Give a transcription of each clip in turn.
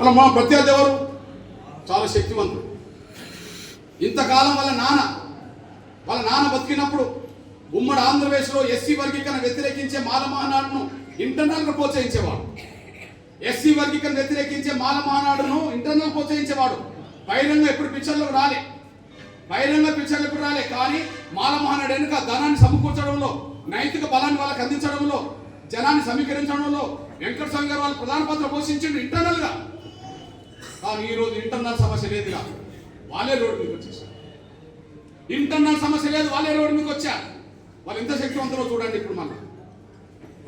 అలా మా ప్రత్యర్థి ఎవరు? చాలా శక్తివంతుడు. ఇంతకాలం వాళ్ళ నాన్న వాళ్ళ నాన్న బతికినప్పుడు ఉమ్మడి ఆంధ్రప్రదేశ్లో ఎస్సీ వర్గీకరణ వ్యతిరేకించే మాల మహానాడును ఇంటర్నల్గా ప్రోత్సహించేవాడు. ఎస్సీ వర్గీకరణ వ్యతిరేకించే మాలమహనాడును ఇంటర్నల్ ప్రోత్సహించేవాడు. బహిరంగ ఎప్పుడు పిక్చర్లకు రాలే. బహిరంగ పిక్చర్లు ఎప్పుడు రాలే. కానీ మాలమహనాడు వెనుక ధనాన్ని సమకూర్చడంలో నైతిక బలాన్ని వాళ్ళకి అందించడంలో జనాన్ని సమీకరించడంలో వెంకట స్వామి గారు వాళ్ళు ప్రధాన పాత్ర పోషించండి ఇంటర్నల్గా. కానీ ఈ రోజు ఇంటర్నల్ సమస్య లేదు కాదు వాళ్ళే రోడ్డు మీకు వచ్చేసారు. ఇంటర్నల్ సమస్య లేదు వాళ్ళే రోడ్డు మీకు వచ్చారు. వాళ్ళు ఎంత శక్తివంతులో చూడండి ఇప్పుడు మళ్ళీ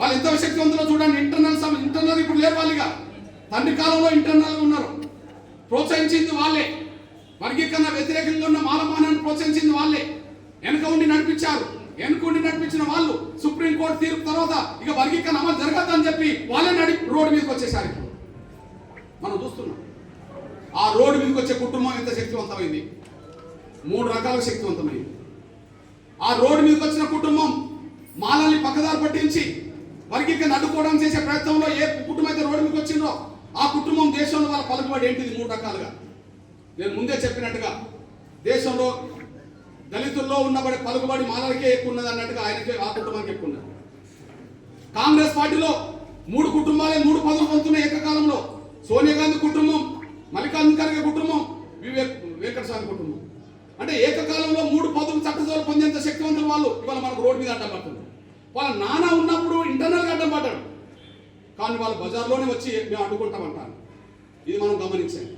వాళ్ళు ఎంత శక్తివంతులో చూడండి ఇంటర్నల్ సమస్య ఇంటర్నల్ ఇప్పుడు లేరు వాళ్ళుగా. తండ్రి కాలంలో ఇంటర్నల్ ఉన్నారు. ప్రోత్సహించింది వాళ్ళే. వర్గీకరణ వ్యతిరేకంగా ఉన్న మాలమానాన్ని ప్రోత్సహించింది వాళ్ళే. వెనక ఉండి నడిపించారు. వెనక ఉండి నడిపించిన వాళ్ళు సుప్రీంకోర్టు తీర్పు తర్వాత ఇక వర్గీకరణ అమలు జరగద్దని చెప్పి వాళ్ళే నడి రోడ్డు మీదకి వచ్చేసారు మనం చూస్తున్నాం. ఆ రోడ్డు మీదకి వచ్చే కుటుంబం ఎంత శక్తివంతమైంది? మూడు రకాల శక్తివంతమైంది. ఆ రోడ్డు మీదకి వచ్చిన కుటుంబం మాలల్ని పక్కదారి పట్టించి వర్గీకరణ అడ్డుకోవడానికి చేసే ప్రయత్నంలో ఏ కుటుంబం అయితే రోడ్డు మీదకి వచ్చిందో ఆ కుటుంబం దేశంలో వాళ్ళ పలుకుబడి ఏంటిది? మూడు రకాలుగా. నేను ముందే చెప్పినట్టుగా దేశంలో దళితుల్లో ఉన్నబడి పలుకుబడి మాలలకే ఎక్కువ ఉన్నది అన్నట్టుగా ఆయనకే ఆ కుటుంబానికి ఎక్కువ ఉన్నది. కాంగ్రెస్ పార్టీలో మూడు కుటుంబాలే మూడు పదవులు పొందుతున్నాయి ఏకకాలంలో. సోనియా వెంకటస్వామి కుటుంబం అంటే ఏకకాలంలో మూడు పదవులు చట్టసభలు పొందేంత శక్తివంతులు వాళ్ళు ఇవాళ మనకు రోడ్డు మీద అడ్డం పడుతుంది. వాళ్ళ నాన్న ఉన్నప్పుడు ఇంటర్నల్గా అడ్డం పడ్డాడు. కానీ వాళ్ళు బజార్లోనే వచ్చి మేము అడ్డుకుంటామంటారు. ఇది మనం గమనించాలి.